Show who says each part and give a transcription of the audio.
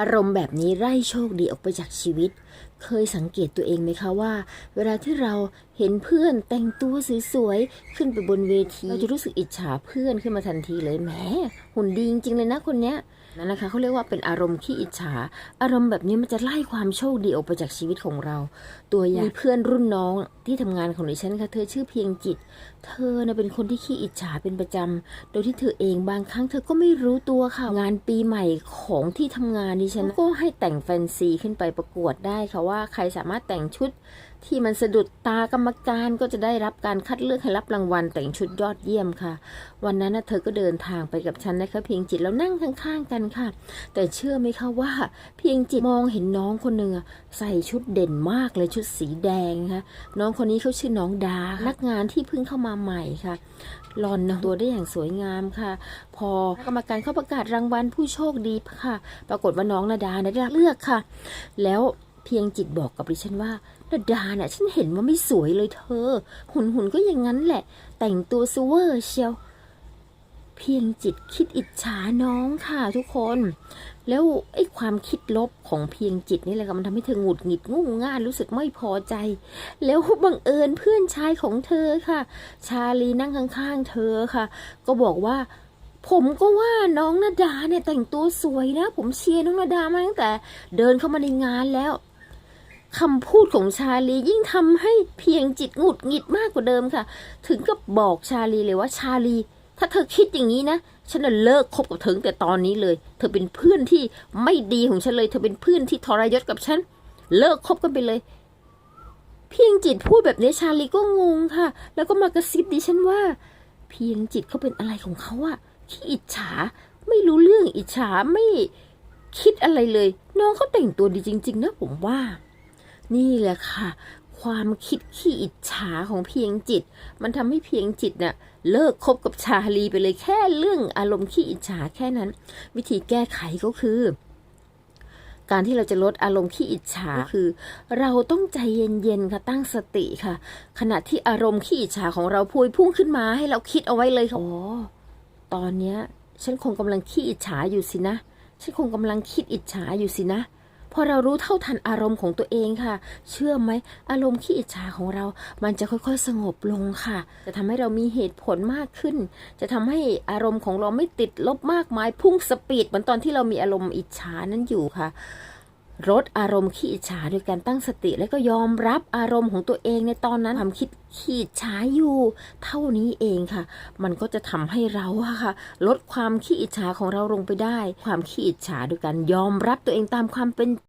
Speaker 1: อารมณ์แบบนี้ไล่โชคดีออกไปจากชีวิต เคยสังเกตตัวเองไหมคะว่า เวลาที่เราเห็นเพื่อนแต่งตัวสวยๆขึ้นไปบนเวทีเราจะรู้สึกอิจฉาเพื่อนขึ้นมาทันทีเลยแหมหุ่นดีจริงๆเลยนะคนเนี้ยนั่นนะคะเขาเรียกว่าเป็นอารมณ์ขี้อิจฉา อารมณ์แบบนี้มันจะไล่ความโชคดีออกไปจากชีวิตของเรา ตัวอย่างมีเพื่อนรุ่นน้องที่ทำงานของดิฉันค่ะเธอชื่อเพียงจิต เธอนะเป็นคนที่ขี้อิจฉาเป็นประจำโดยที่เธอเองบางครั้งเธอก็ไม่รู้ตัวค่ะงานปีใหม่ของที่ทำงานดิฉันก็ให้แต่งแฟนซีขึ้นไปประกวดได้ค่ะว่าว่าใครสามารถแต่งชุดที่มันสะดุดตากรรมการก็จะได้รับการคัดเลือกให้รับรางวัลแต่งชุดยอดเยี่ยมค่ะ วันนั้นนะเธอก็เดินทางไปกับฉันนะคะเพียงจิตแล้วนั่งข้างๆกันค่ะ แต่เชื่อไหมคะว่า เพียงจิตมองเห็นน้องคนหนึ่งอใส่ชุดเด่นมากเลยชุดสีแดงค่ะน้องคนนี้เขาชื่อน้องดานักงานที่เพิ่งเข้ามาใหม่ค่ะหลอนนะตัวได้อย่างสวยงามค่ะ พอกรรมการเขาประกาศรางวัลผู้โชคดีค่ะ ปรากฏว่าน้องนาดาได้รับเลือกค่ะ แล้ว เพียงจิตบอกกับดิฉันว่านาดาน่ะฉันเห็นว่าไม่สวยเลยเธอ หุ่นหุ่นก็อย่างนั้นแหละ แต่งตัวซูเวอร์เชียว เพียงจิตคิดอิจฉาน้องค่ะทุกคน แล้วไอ้ความคิดลบของเพียงจิตนี่แหละค่ะมันทำให้เธอหงุดหงิดงุ่งง่านรู้สึกไม่พอใจ แล้วบังเอิญเพื่อนชายของเธอค่ะ ชาลีนั่งข้างๆ เธอค่ะ ก็บอกว่าผมก็ว่าน้องนาดาเนี่ยแต่งตัวสวยนะ ผมเชียร์น้องนาดามาตั้งแต่ เดินเข้ามาในงานแล้ว คำพูดของชาลียิ่งทำให้เพียงจิตหงุดหงิดมากกว่าเดิมค่ะ ถึงกับบอกชาลีเลยว่าชาลี ถ้าเธอคิดอย่างนี้นะ ฉันจะเลิกคบกับเธอตั้งแต่ตอนนี้เลย เธอเป็นเพื่อนที่ไม่ดีของฉันเลย เธอเป็นเพื่อนที่ทรยศกับฉัน เลิกคบกันไปเลย เพียงจิตพูดแบบนี้ชาลีก็งงค่ะ แล้วก็มากระซิบดิฉันว่า เพียงจิตเขาเป็นอะไรของเขาอะขี้อิจฉา ไม่รู้เรื่องอิจฉาไม่คิดอะไรเลย น้องเขาแต่งตัวดีจริง ๆ นะผมว่า นี่แหละค่ะ ความคิดขี้อิจฉาของเพียงจิต มันทำให้เพียงจิตน่ะเลิกคบกับชาลีไปเลยแค่เรื่องอารมณ์ขี้อิจฉาแค่นั้น วิธีแก้ไขก็คือ การที่เราจะลดอารมณ์ขี้อิจฉาคือ เราต้องใจเย็นๆค่ะตั้งสติค่ะ ขณะที่อารมณ์ขี้อิจฉาของเราพวยพุ่งขึ้นมาให้เราคิดเอาไว้เลยค่ะอ๋อตอนเนี้ยฉันคงกำลังขี้อิจฉาอยู่สินะฉันคงกำลังคิดอิจฉาอยู่สินะ พอเรารู้เท่าทันอารมณ์ของตัวเองค่ะ เชื่อไหมอารมณ์ขี้อิจฉาของเรา มันจะค่อยๆสงบลงค่ะ จะทำให้เรามีเหตุผลมากขึ้น จะทำให้อารมณ์ของเราไม่ติดลบมากมายพุ่งสปีดเหมือนตอนที่เรามีอารมณ์อิจฉานั้นอยู่ค่ะ ลดอารมณ์ขี้อิจฉาโดยการตั้งสติ และก็ยอมรับอารมณ์ของตัวเองในตอนนั้นความคิดขี้อิจฉาอยู่ เท่านี้เองค่ะ มันก็จะทำให้เราค่ะ ลดความขี้อิจฉาของเราลงไปได้ ความขี้อิจฉาโดยการยอมรับตัวเองตามความเป็น